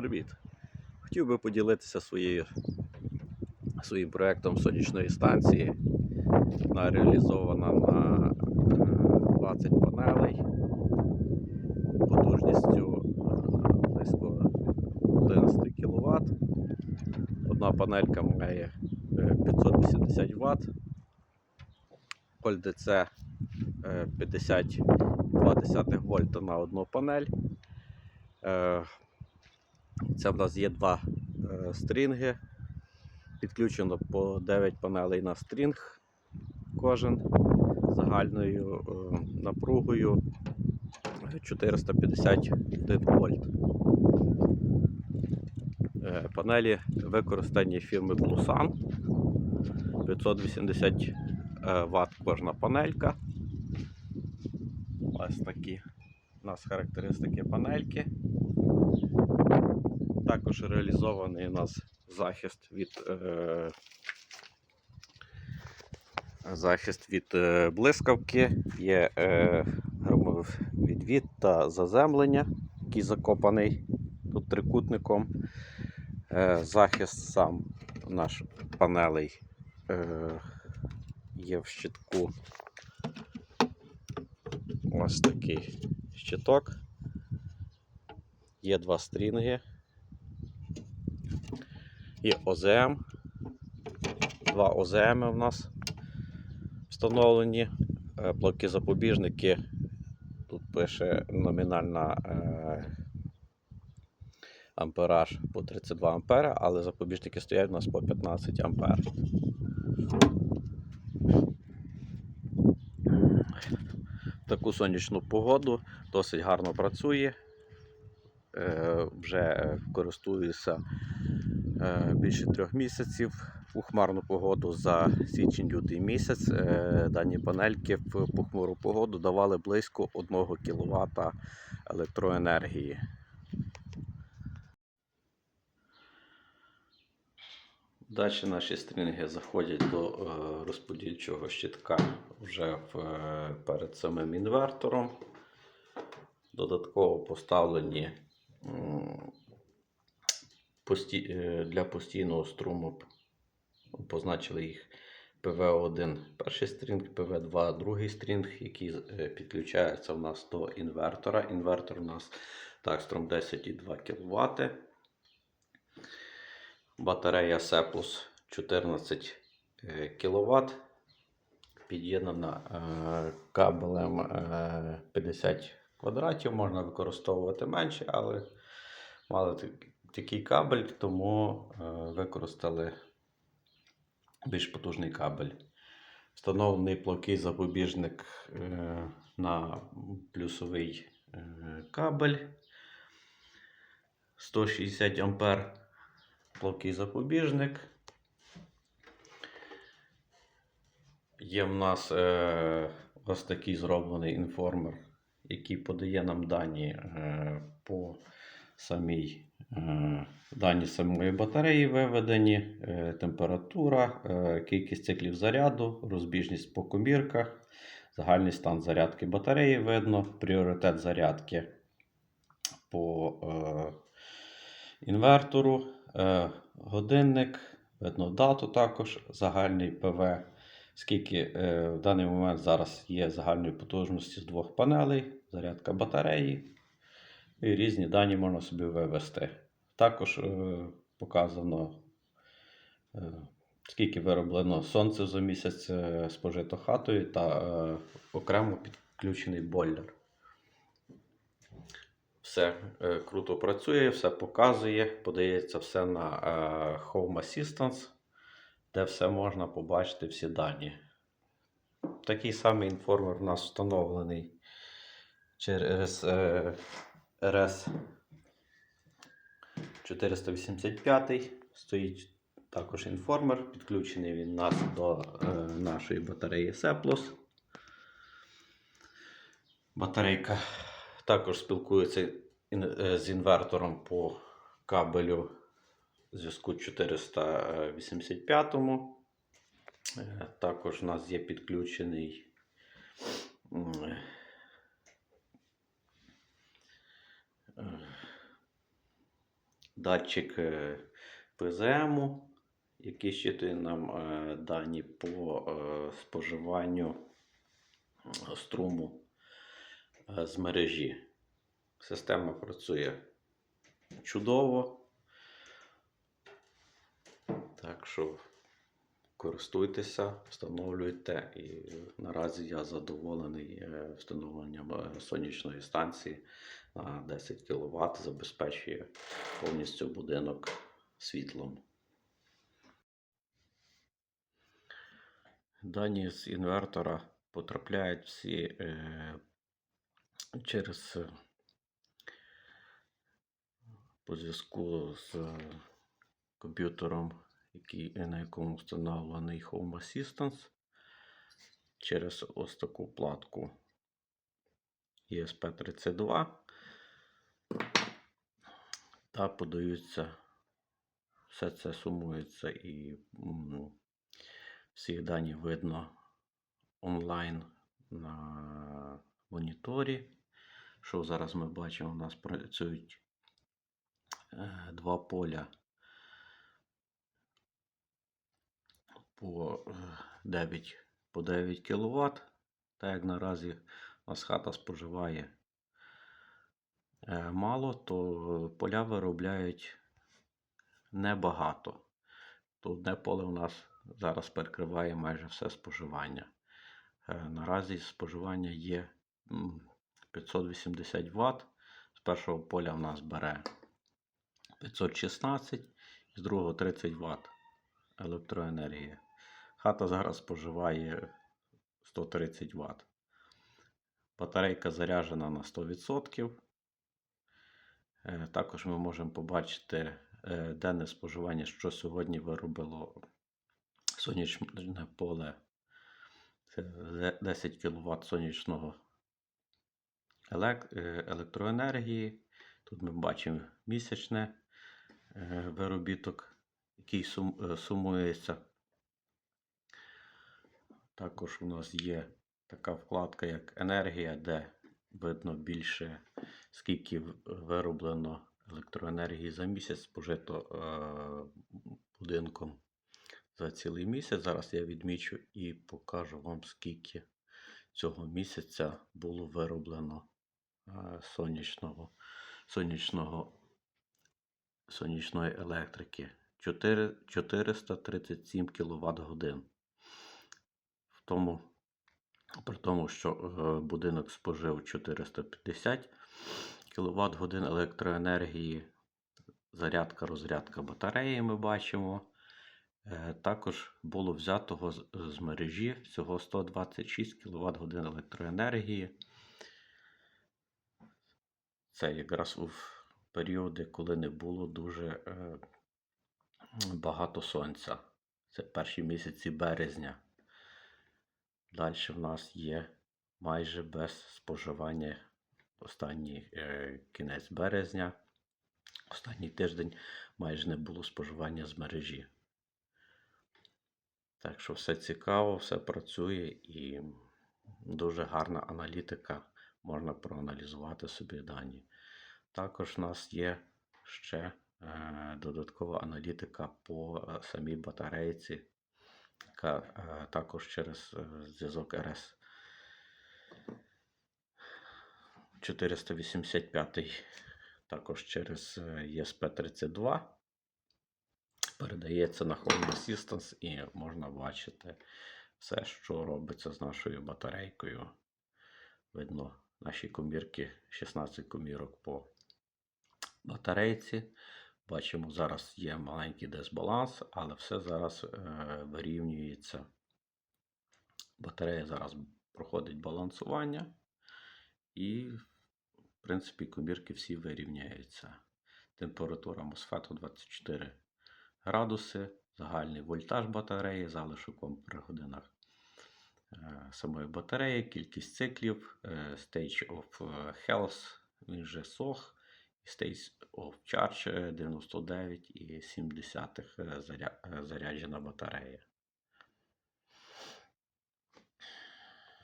робіт. Хотів би поділитися своєю, своїм проєктом сонячної станції. Вона реалізована на е, 20 панелей потужністю е, близько 11 кВт. Одна панелька має е, 580 Вт. Вольт це 50,2 вольта на одну панель. Це в нас є два е, стрінги. Підключено по 9 панелей на стрінг кожен загальною е, напругою 451 вольт. Е, Панелі використані фірми Plusan 580 Вт кожна панелька. Ось такі у нас характеристики панельки. Також реалізований у нас захист від, е, захист від е, блискавки, є е, громовідвід та заземлення, який закопаний тут трикутником. Е, захист сам наш панелей е, є в щитку. Ось такий щиток. Є два стрінги. Є ОЗМ. Два ОЗМ у нас встановлені. Е, Блоки запобіжники. Тут пише номінальна е, ампераж по 32 ампера, але запобіжники стоять у нас по 15 ампер. таку сонячну погоду досить гарно працює. Е, Вже користуюся більше трьох місяців у хмарну погоду за січень-лютий місяць. Е, Дані панельки в похмуру погоду давали близько 1 кВт електроенергії. Далі наші стрінги заходять до е, розподільчого щитка вже е, перед самим інвертором. Додатково поставлені е, для постійного струму, позначили їх ПВ1 перший стрінг, ПВ2 другий стрінг, який е, підключається в нас до інвертора. Інвертор у нас так, струм 10,2 кВт. Батарея Sepus 14 кВт. Під'єднана е, кабелем е, 50 квадратів. Можна використовувати менше, але мали такий кабель, тому е, використали більш потужний кабель. Встановлений плавкий запобіжник е, на плюсовий е, кабель 160 ампер плавкий запобіжник. Є в нас ось такий зроблений інформер, який подає нам дані по самій дані самої батареї виведені, е, температура, е, кількість циклів заряду, розбіжність по комірках, загальний стан зарядки батареї видно, пріоритет зарядки по е, інвертору, е, годинник, видно дату також, загальний ПВ. Скільки е, в даний момент зараз є загальної потужності з двох панелей, зарядка батареї і різні дані можна собі вивести. Також е, показано, е, скільки вироблено сонце за місяць е, спожито хатою та е, окремо підключений бойлер. Все е, круто працює, все показує, подається все на е, Home Assistance, де все можна побачити, всі дані. Такий самий інформер у нас встановлений через RS 485. Стоїть також інформер, підключений він нас до е, нашої батареї Seplus. Батарейка також спілкується е, з інвертором по кабелю зв'язку 485. Е, Також у нас є підключений м, е, датчик е, ПЗМ, який щитує нам е, дані по е, споживанню струму з мережі. Система працює чудово. Так що користуйтеся, встановлюйте. І наразі я задоволений встановленням сонячної станції 10 кВт, забезпечує повністю будинок світлом. Дані з інвертора потрапляють всі е, через е, по зв'язку з е, комп'ютером, який, на якому встановлений Home Assistance, через ось таку платку ESP32 та подаються, все це сумується і всі дані видно онлайн на моніторі. Що зараз ми бачимо, у нас працюють е, два поля по е, 9, по 9 кВт. Так як наразі у нас хата споживає е, мало, то поля виробляють небагато. То одне поле у нас зараз перекриває майже все споживання. Е, Наразі споживання є 580 Вт. З першого поля в нас бере 516, з другого 30 Вт електроенергії. Хата зараз споживає 130 Вт. Батарейка заряджена на 100%. Е, Також ми можемо побачити е, денне споживання, що сьогодні виробило сонячне поле. Це 10 кВт сонячного е, електроенергії. Тут ми бачимо місячне виробіток, який сумується. Також у нас є така вкладка, як енергія, де видно більше, скільки вироблено електроенергії за місяць, спожито е, будинком за цілий місяць. Зараз я відмічу і покажу вам, скільки цього місяця було вироблено е, сонячного, сонячного, сонячної електрики. 4, 437 кВт годин. В тому, при тому, що е, будинок спожив 450 кВт годин електроенергії, зарядка, розрядка батареї ми бачимо. Е, Також було взятого з, мережі всього 126 кВт годин електроенергії. Це якраз у періоди, коли не було дуже е, багато сонця. Це перші місяці березня. Далі в нас є майже без споживання останній е, кінець березня. Останній тиждень майже не було споживання з мережі. Так що все цікаво, все працює і дуже гарна аналітика. Можна проаналізувати собі дані. Також у нас є ще е, додаткова аналітика по е, самій батарейці, яка е, також через е, зв'язок РС 485, також через е, ESP32 передається на Home Assistance і можна бачити все, що робиться з нашою батарейкою. Видно наші комірки, 16 комірок по батарейці. Бачимо, зараз є маленький дисбаланс, але все зараз е, вирівнюється. Батарея зараз проходить балансування, і, в принципі, комірки всі вирівняються. Температура MOSFET 24 градуси, загальний вольтаж батареї, залишок вам при годинах е, самої батареї, кількість циклів, е, Stage of Health, він же SOH, Stage of Charge е, 99,7 заря- е, заряджена батарея.